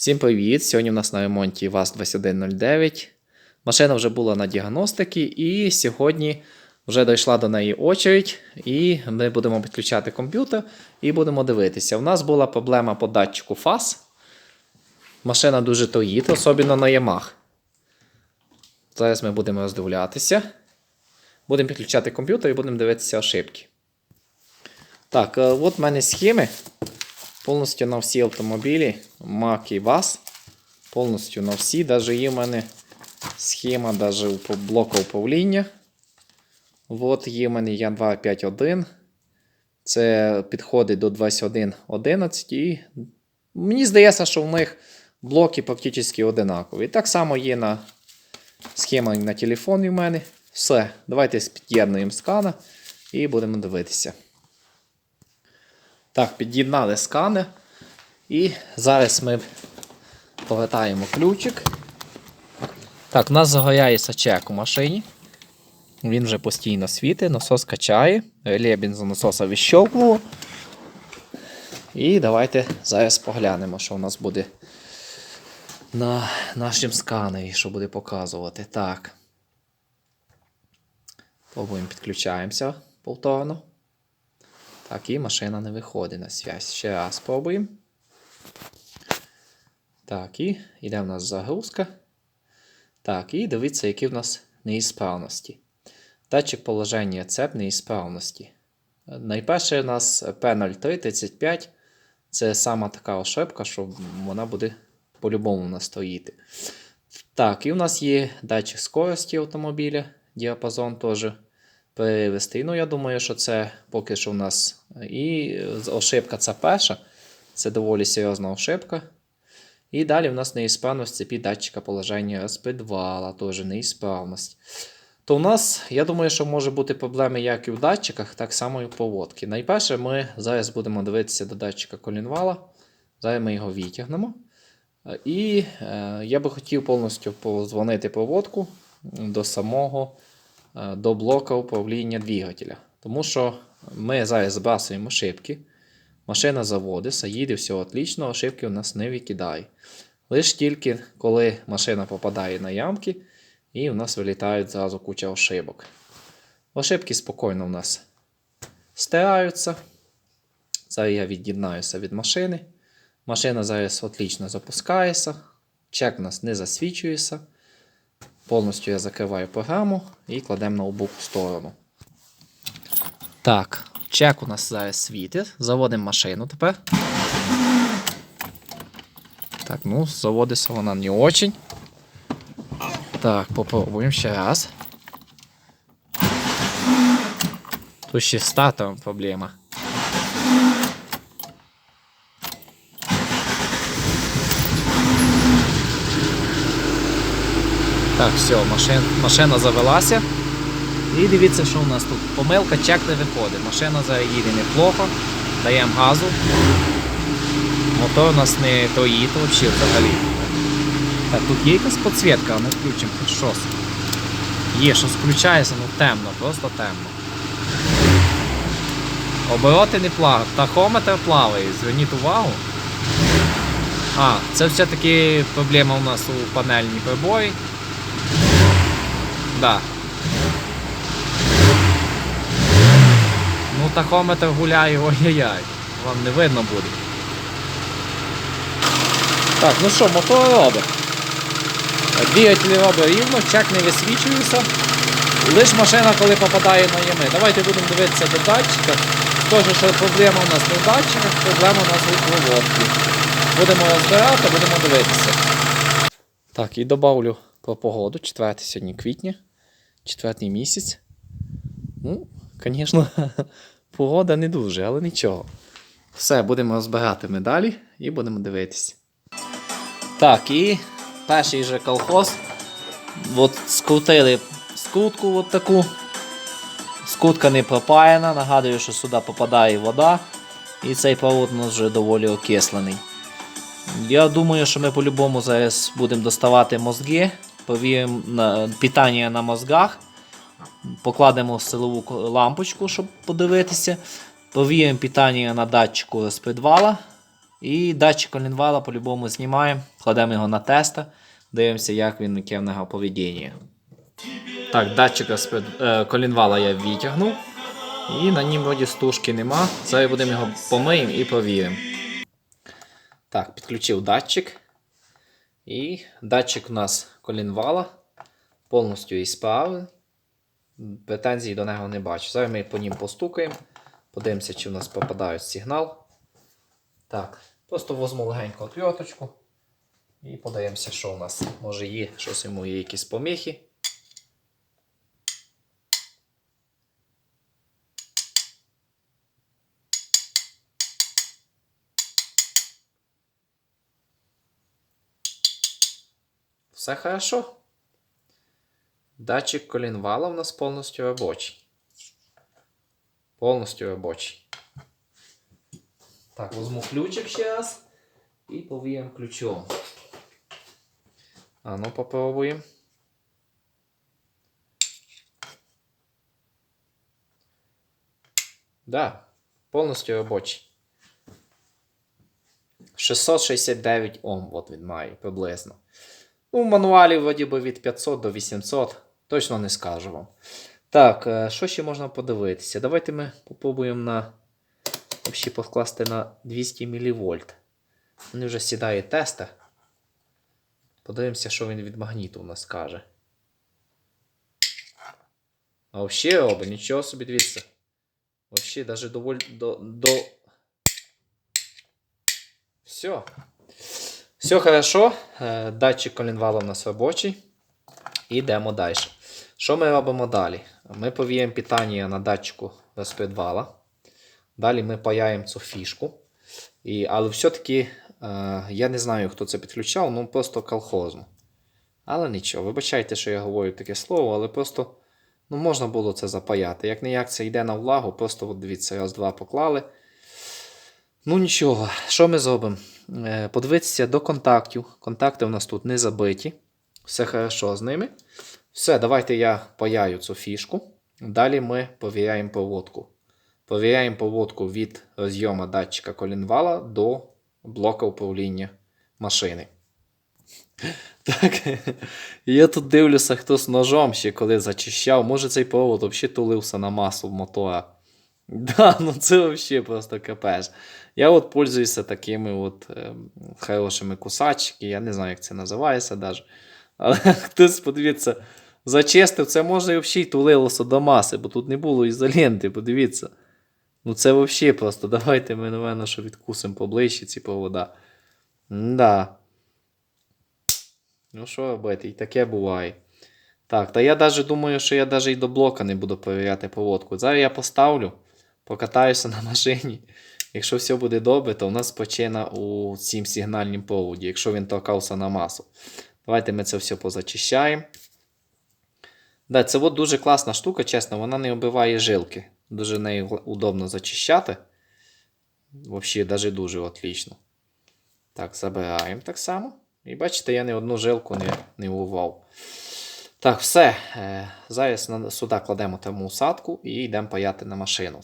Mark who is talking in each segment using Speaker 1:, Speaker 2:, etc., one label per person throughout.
Speaker 1: Всім привіт! Сьогодні у нас на ремонті ВАЗ-2109. Машина вже була на діагностиці, і сьогодні вже дійшла до неї очередь, і ми будемо підключати комп'ютер і будемо дивитися. У нас була проблема по датчику фаз. Машина дуже тоїть, особливо на Ямах. Зараз ми будемо роздивлятися. Будемо підключати комп'ютер і будемо дивитися ошибки. Так, е, от в мене схеми. Повністю на всі автомобілі Mac і VAZ. Повністю на всі. Даже є в мене схема у блоку управління. От є в мене я 251. Це підходить до 21.11. І мені здається, що в них блоки практично одинакові. Так само є на схема на телефоні в мене. Все, давайте під'єднуємо скана і будемо дивитися. Так, під'єднали сканер. І зараз ми повертаємо ключик. Так, у нас загоряється чек у машині. Він вже постійно світить, насос качає, реле бензонасоса відщовкнуло. І давайте зараз поглянемо, що у нас буде на нашому сканері, що буде показувати. Так. Пробуємо підключаємося повторно. Так, і машина не виходить на связь. Ще раз спробуємо. Так, і йде в нас загрузка. Так, і дивіться, які в нас неісправності. Датчик положення цеп неісправності. Найперше у нас P0335. Це сама така ошибка, що вона буде по-любому у нас стоїти. Так, і у нас є датчик скорості автомобіля, діапазон теж перевести. Ну, я думаю, що це поки що в нас і ошибка ця перша. Це доволі серйозна ошибка. І далі в нас неісправність цепі датчика положення розпідвала, теж неісправність. То в нас, я думаю, що може бути проблеми як і в датчиках, так само і в поводці. Найперше, ми зараз будемо дивитися до датчика колінвала. Зараз ми його витягнемо. І е, я би хотів повністю позвонити проводку до самого е, до блока управління двигателя. Тому що ми зараз збрасуємо ошибки. Машина заводиться, їде все отлично, ошибки у нас не викидає. Лише тільки коли машина попадає на ямки, і у нас вилітають зразу куча ошибок. Ошибки спокійно у нас стираються. Зараз я від'єднаюся від машини. Машина зараз отлично запускається. Чек у нас не засвічується. Повністю я закриваю програму і кладемо ноутбук в сторону. Так, чек у нас зараз світить. Заводимо машину тепер. Так, ну, заводиться вона не очень. Так, попробуємо ще раз. Тут ще з стартом проблема. Так, все, машин, машина завелася. І дивіться, що у нас тут. Помилка, чек не виходить. Машина зараз їде неплохо. Даємо газу. Мотор у нас не тоїть взагалі взагалі. Тут є якась підсвітка, а не включимо хоч щось. Є, щось включається, ну темно, просто темно. Обороти не плавають. Тахометр плаває, зверніть увагу. А, це все-таки проблема у нас у панельній приборі. Да. Ну, тахометр гуляє, ой-яй-яй. Вам не видно буде. Так, ну що, мотор робить. Двигатель робить рівно, чек не висвічується. Лиш машина, коли попадає на ями. Давайте будемо дивитися до датчика. Теж, що проблема у нас не в датчиках, проблема у нас у проводці. Будемо розбирати, будемо дивитися. Так, і добавлю про погоду. 4 сьогодні квітня, четвертий місяць. Ну, звісно, погода не дуже, але нічого. Все, будемо розбирати медалі і будемо дивитися. Так, і перший же колхоз. От скрутили скрутку от таку. Скрутка не пропаяна. Нагадую, що сюди попадає вода. І цей провод у нас вже доволі окислений. Я думаю, що ми по-любому зараз будемо доставати мозги, повіримо на питання на мозгах, покладемо силову лампочку, щоб подивитися. Повіємо питання на датчику розпідвала. І датчик колінвала по-любому знімаємо, кладемо його на теста, дивимося, як він яке в нього поведіння. Так, датчика з-під, е, колінвала я відтягнув. І на нім вроді стужки нема. Зараз будемо його помиємо і провіримо. Так, підключив датчик. І датчик у нас колінвала. Повністю і справи. Претензій до нього не бачу. Зараз ми по ним постукаємо. Подивимося, чи в нас попадає сигнал. Так, просто возьму легенько отверточку. І подивимося, що у нас. Може є щось йому є якісь поміхи. Все хорошо. Датчик колінвала у нас повністю робочий. Повністю робочий. Так, візьму ключик ще раз і повіємо ключом. А ну попробуємо. Да, повністю робочий. 669 Ом, от він має приблизно. В мануалі вроді би від 500 до 800. Точно не скажу вам. Так, е, що ще можна подивитися? Давайте ми попробуємо на ще покласти на 200 мВ. Вони вже сідає теста. Подивимося, що він від магніту у нас каже. А взагалі робить, нічого собі дивіться. Взагалі, навіть доволі до. до... Все. Все хорошо. Е, Датчик колінвала у нас робочий. Йдемо далі. Що ми робимо далі? Ми повіємо питання на датчику розпредвала. Далі ми паяємо цю фішку. І, але все-таки е, я не знаю, хто це підключав, ну просто колхозно. Але нічого, вибачайте, що я говорю таке слово, але просто ну, можна було це запаяти. Як не як це йде на влагу, просто от дивіться, раз-два поклали. Ну нічого, що ми зробимо? Е, Подивитися до контактів. Контакти у нас тут не забиті. Все хорошо з ними. Все, давайте я паяю цю фішку. Далі ми повіряємо проводку. Повіряємо проводку від розйому датчика колінвала до блока управління машини. Так, я тут дивлюся, хтось ножом ще коли зачищав. Може цей провод взагалі тулився на масу мотора. Да, ну це взагалі просто капець. Я от пользуюся такими от е, хорошими кусачки, я не знаю, як це називається навіть. Але хтось, подивіться, зачистив, це може і взагалі тулилося до маси, бо тут не було ізоленти, подивіться. Ну це взагалі просто. Давайте ми, напевно, що відкусимо поближче ці провода. Да. Ну що робити, і таке буває. Так, та я навіть думаю, що я навіть і до блока не буду перевіряти проводку. Зараз я поставлю, покатаюся на машині. Якщо все буде добре, то у нас почина у цім сигнальнім проводі, якщо він торкався на масу. Давайте ми це все позачищаємо. Да, це от дуже класна штука, чесно, вона не оббиває жилки. Дуже нею удобно зачищати. Взагалі, навіть дуже отлично. Так, забираємо так само. І бачите, я ні одну жилку не, не урвав. Так, все. Е, Зараз сюди кладемо тому усадку і йдемо паяти на машину.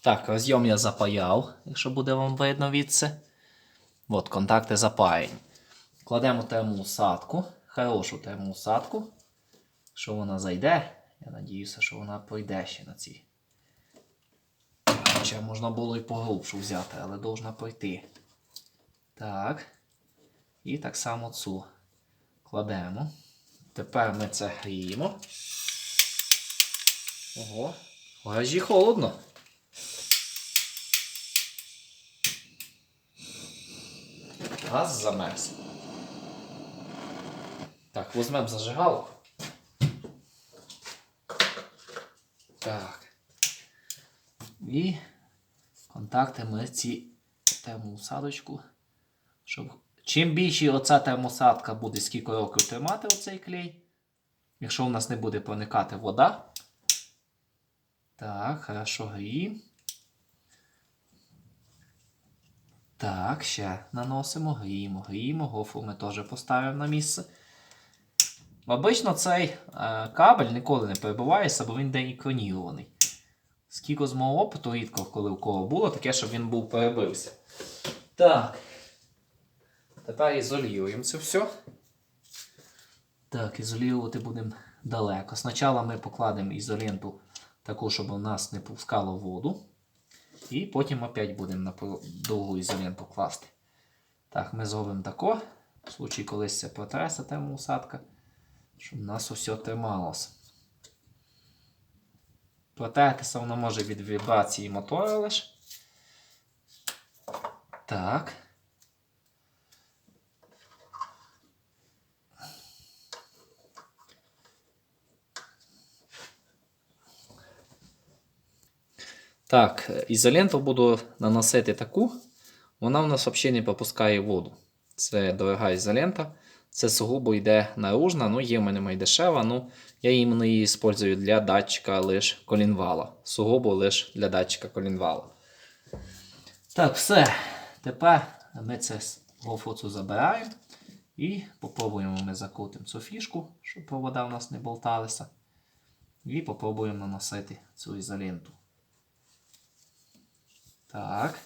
Speaker 1: Так, розйом я запаяв, якщо буде вам видно відси. От, контакти запаяні. Кладемо термоусадку, хорошу термоусадку. Що вона зайде, я надіюся, що вона пройде ще на цій. Хоча можна було і поглубшу взяти, але должна пройти. Так. І так само цю кладемо. Тепер ми це гріємо. Ого, в холодно. Газ замерз. Так, візьмемо зажигалку. Так. І контакти ми ці термоусадочку. Щоб... Чим більше оця термосадка буде скільки років тримати оцей клей, якщо у нас не буде проникати вода. Так, хорошо гріємо. Так, ще наносимо, гріємо, гріємо, гофру ми теж поставимо на місце. Обично цей е, кабель ніколи не перебувається, бо він деекранірований. Скільки з мого опиту, рідко, коли у кого було, таке, щоб він був перебився. Так. Тепер ізолюємо це все. Так, ізолювати будемо далеко. Спочатку ми покладемо ізоленту таку, щоб у нас не пускало воду. І потім опять будемо на довгу ізоленту класти. Так, ми зробимо тако. В случаї, колись це протресе тема усадка, щоб у нас усе трималося. Протертися воно може від вібрації мотора лише. Так. Так, е, ізоленту буду наносити таку. Вона в нас взагалі не пропускає воду. Це дорога ізолента. Це сугубо йде наружна, ну є в мене майдешева, ну я іменно її використовую для датчика лише колінвала. Сугубо лише для датчика колінвала. Так, все. Тепер ми це з гофоцу забираємо і попробуємо ми закрутимо цю фішку, щоб провода у нас не болталися. І попробуємо наносити цю ізоленту. Так.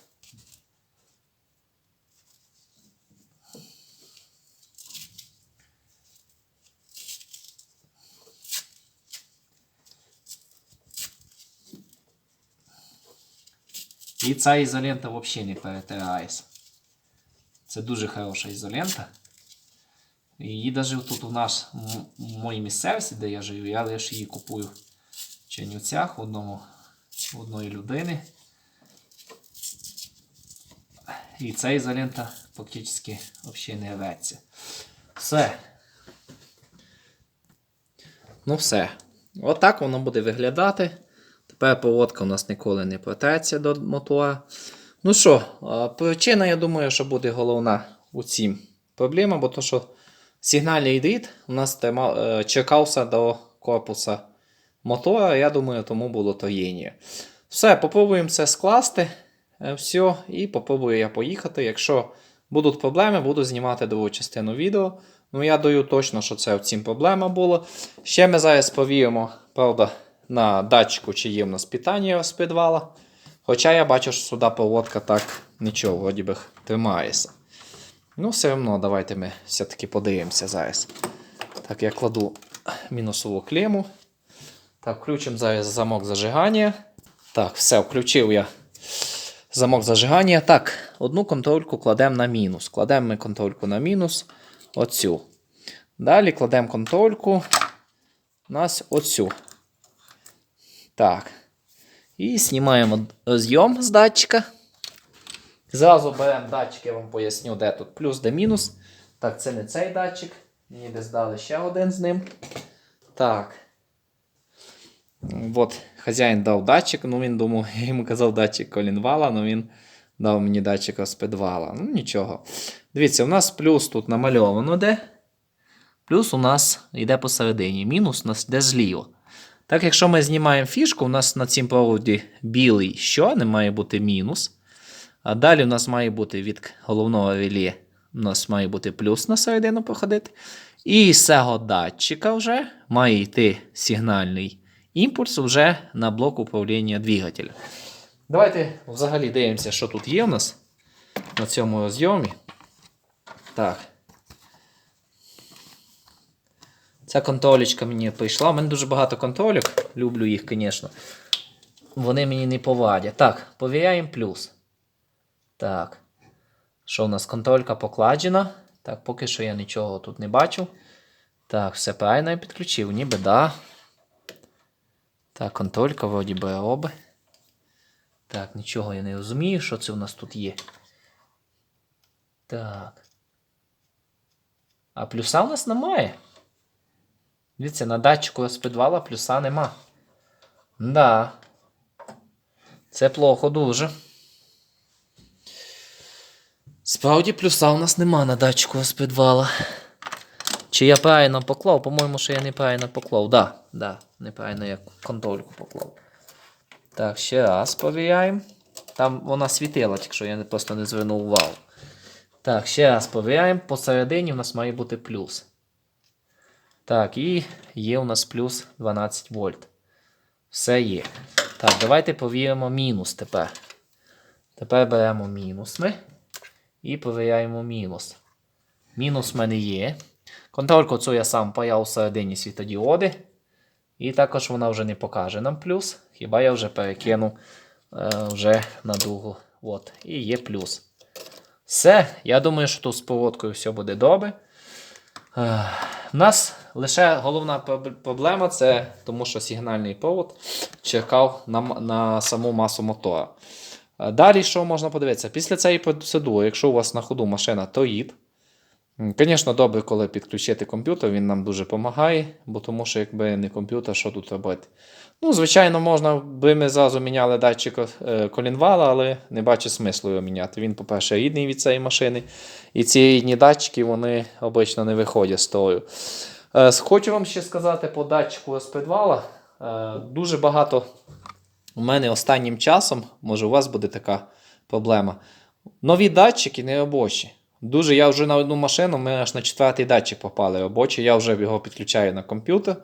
Speaker 1: І ця ізолента взагалі не перетирається. Це дуже хороша ізолента. Її навіть тут у нас в моїй місцевості, де я живу, я лише її купую в Чернівцях одному, одної людини. І ця ізолента фактично взагалі не рветься. Все. Ну все. Отак воно буде виглядати. Тепер проводка у нас ніколи не протеться до мотора. Ну що, причина, я думаю, що буде головна у цім проблема, бо то, що сигнальний дріт у нас е, чекався до корпуса мотора, я думаю, тому було троєння. Все, попробуємо це скласти. Е, Все, і попробую я поїхати. Якщо будуть проблеми, буду знімати другу частину відео. Ну, я даю точно, що це в цім проблема була. Ще ми зараз повіримо, правда, на датчику, чи є в нас питання з підвала. Хоча я бачу, що сюди проводка так нічого, вроді би, тримається. Ну, все одно, давайте ми все-таки подивимося зараз. Так, я кладу мінусову клему. Так, включимо зараз замок зажигання. Так, все, включив я замок зажигання. Так, одну контрольку кладемо на мінус. Кладемо ми контрольку на мінус. Оцю. Далі кладемо контрольку. Нас оцю. Так. І знімаємо зйом з датчика. Зразу беремо датчик, я вам поясню, де тут плюс, де мінус. Так, це не цей датчик. Мені десь дали ще один з ним. Так. От, хазяїн дав датчик, ну він думав, я йому казав датчик колінвала, але він дав мені датчик розпідвала. Ну нічого. Дивіться, у нас плюс тут намальовано де. Плюс у нас йде посередині. Мінус у нас йде зліво. Так, якщо ми знімаємо фішку, у нас на цім проводі білий що, не має бути мінус. А далі у нас має бути від головного реле, у нас має бути плюс на середину проходити. І з цього датчика вже має йти сигнальний імпульс вже на блок управління двигателя. Давайте взагалі дивимося, що тут є у нас на цьому розйомі. Так. Ця контролечка мені прийшла. У мене дуже багато контролек. Люблю їх, звісно. Вони мені не повадять. Так, повіряємо плюс. Так. Що у нас контролька покладена? Так, поки що я нічого тут не бачу. Так, все правильно я підключив, ніби да. Так, контролька вроді би робить. Так, нічого я не розумію, що це у нас тут є. Так. А плюса у нас немає. Дивіться, на датчику розпідвала плюса нема. Да. Це плохо дуже. Справді плюса у нас нема на датчику розпідвала. Чи я правильно поклав? По-моєму, що я неправильно поклав. Да, да, неправильно я контрольку поклав. Так, ще раз повіряємо. Там вона світила, якщо я просто не звернув увагу. Так, ще раз повіряємо. Посередині у нас має бути плюс. Так, і є у нас плюс 12 вольт. Все є. Так, давайте повіємо мінус тепер. Тепер беремо мінус ми і перевіряємо мінус. Мінус в мене є. Контрольку цю я сам паяв всередині світодіоди. І також вона вже не покаже нам плюс. Хіба я вже перекину е, вже на другу. От. І є плюс. Все, я думаю, що тут з проводкою все буде добре. Е, У нас лише головна проблема це тому, що сигнальний провод чекав на, на саму масу мотора. Е, Далі, що можна подивитися? Після цієї процедури, якщо у вас на ходу машина тоїд, м, Звісно, добре, коли підключити комп'ютер, він нам дуже допомагає, бо тому що якби не комп'ютер, що тут робити? Ну, звичайно, можна би ми зразу міняли датчик е, колінвала, але не бачу смислу його міняти. Він, по-перше, рідний від цієї машини. І ці рідні датчики вони обично не виходять з тою. Е, Хочу вам ще сказати по датчику розпредвала. Е, Дуже багато у мене останнім часом, може, у вас буде така проблема. Нові датчики не робочі. Дуже я вже на одну машину, ми аж на четвертий датчик попали робочий. Я вже його підключаю на комп'ютер,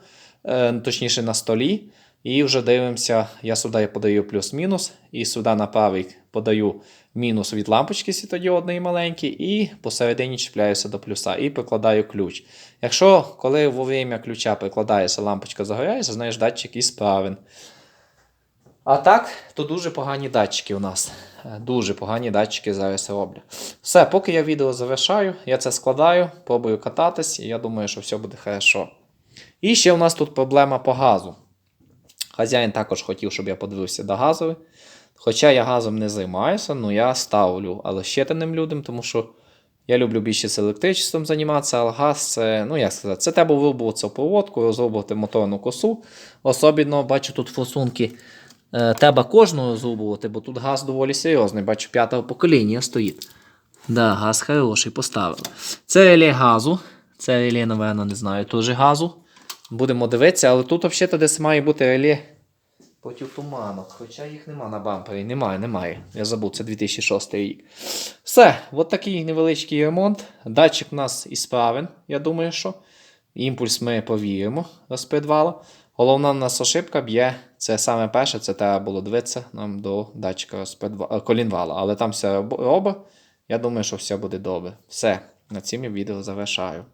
Speaker 1: е, точніше на столі. І вже дивимося, я сюди подаю плюс-мінус, і сюди на правий подаю мінус від лампочки світодіодної маленької, і посередині чіпляюся до плюса і прикладаю ключ. Якщо коли во время ключа прикладається, лампочка загоряється, знаєш, датчик ісправен. А так, то дуже погані датчики у нас. Е, Дуже погані датчики зараз роблять. Все, поки я відео завершаю, я це складаю, пробую кататись, і я думаю, що все буде хорошо. І ще у нас тут проблема по газу. Хазяїн також хотів, щоб я подивився до газовий. Хоча я газом не займаюся, ну я ставлю але людям, тому що я люблю більше з електричеством займатися, але газ це, ну як сказати, це треба вибувати проводку, розробити моторну косу. Особливо бачу тут форсунки. Е, треба кожного розрубувати, бо тут газ доволі серйозний. Бачу, п'ятого покоління стоїть. Да, газ хороший поставили. Це реле газу. Це реле, напевно, не знаю, теж газу. Будемо дивитися, але тут взагалі десь має бути реле проти туманок. Хоча їх нема на бампері. Немає, немає. Я забув, це 2006 рік. Все, от такий невеличкий ремонт. Датчик у нас ісправен, я думаю, що. Імпульс ми повіримо розпредвала. Головна в нас ошибка б'є. Це саме перше, це треба було дивитися нам до датчика е, колінвала. Але там все оба. Я думаю, що все буде добре. Все, на цим я відео завершаю.